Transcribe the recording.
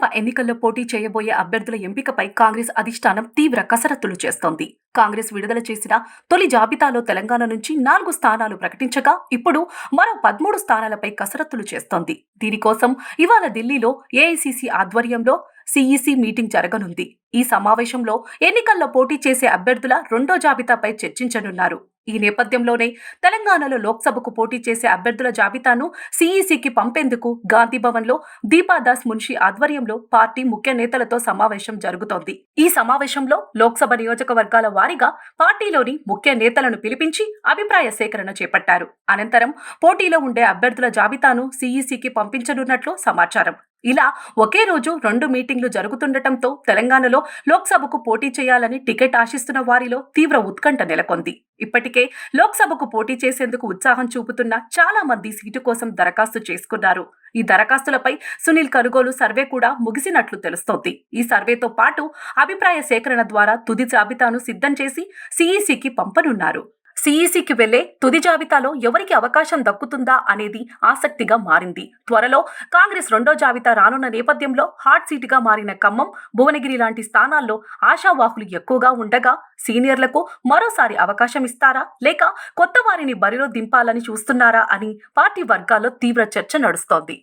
లోక్సభ ఎన్నికల్లో పోటీ చేయబోయే అభ్యర్థుల ఎంపికపై కాంగ్రెస్ అధిష్టానం తీవ్ర కసరత్తులు చేస్తోంది. కాంగ్రెస్ విడుదల చేసిన తొలి జాబితాలో తెలంగాణ నుంచి నాలుగు స్థానాలు ప్రకటించగా ఇప్పుడు మరో పదమూడు స్థానాలపై కసరత్తులు చేస్తోంది. దీనికోసం ఇవాళ ఢిల్లీలో ఏఐసిసి ఆధ్వర్యంలో సిఈసి మీటింగ్ జరగనుంది. ఈ సమావేశంలో ఎన్నికల్లో పోటీ చేసే అభ్యర్థుల రెండో జాబితాపై చర్చించనున్నారు. ఈ నేపథ్యంలోనే తెలంగాణలో లోక్సభకు పోటీ చేసే అభ్యర్థుల జాబితాను సిఈసికి పంపేందుకు గాంధీభవన్లో దీపాదాస్ మున్షి ఆధ్వర్యంలో పార్టీ ముఖ్య నేతలతో సమావేశం జరుగుతోంది. ఈ సమావేశంలో లోక్సభ నియోజకవర్గాల వారీగా పార్టీలోని ముఖ్య నేతలను పిలిపించి అభిప్రాయ సేకరణ చేపట్టారు. అనంతరం పోటీలో ఉండే అభ్యర్థుల జాబితాను సిఈసికి పంపించనున్నట్లు సమాచారం. ఇలా ఒకే రోజు రెండు మీటింగ్లు జరుగుతుండటంతో తెలంగాణలో లోక్సభకు పోటీ చేయాలని టికెట్ ఆశిస్తున్న వారిలో తీవ్ర ఉత్కంఠ నెలకొంది. ఇప్పటికే లోక్సభకు పోటీ చేసేందుకు ఉత్సాహం చూపుతున్న చాలా మంది సీటు కోసం దరఖాస్తు చేసుకున్నారు. ఈ దరఖాస్తులపై సునీల్ కనుగోలు సర్వే కూడా ముగిసినట్లు తెలుస్తోంది. ఈ సర్వేతో పాటు అభిప్రాయ సేకరణ ద్వారా తుది జాబితాను సిద్ధం చేసి సిఈసికి పంపనున్నారు. సిఈసికి వెళ్ళే తుది జాబితాలో ఎవరికి అవకాశం దక్కుతుందా అనేది ఆసక్తిగా మారింది. త్వరలో కాంగ్రెస్ రెండో జాబితా రానున్న నేపథ్యంలో హాట్ సీటుగా మారిన ఖమ్మం భువనగిరి లాంటి స్థానాల్లో ఆశావాహులు ఎక్కువగా ఉండగా సీనియర్లకు మరోసారి అవకాశం ఇస్తారా? లేక కొత్త వారిని బరిలో దింపాలని చూస్తున్నారా అని పార్టీ వర్గాల్లో తీవ్ర చర్చ నడుస్తోంది.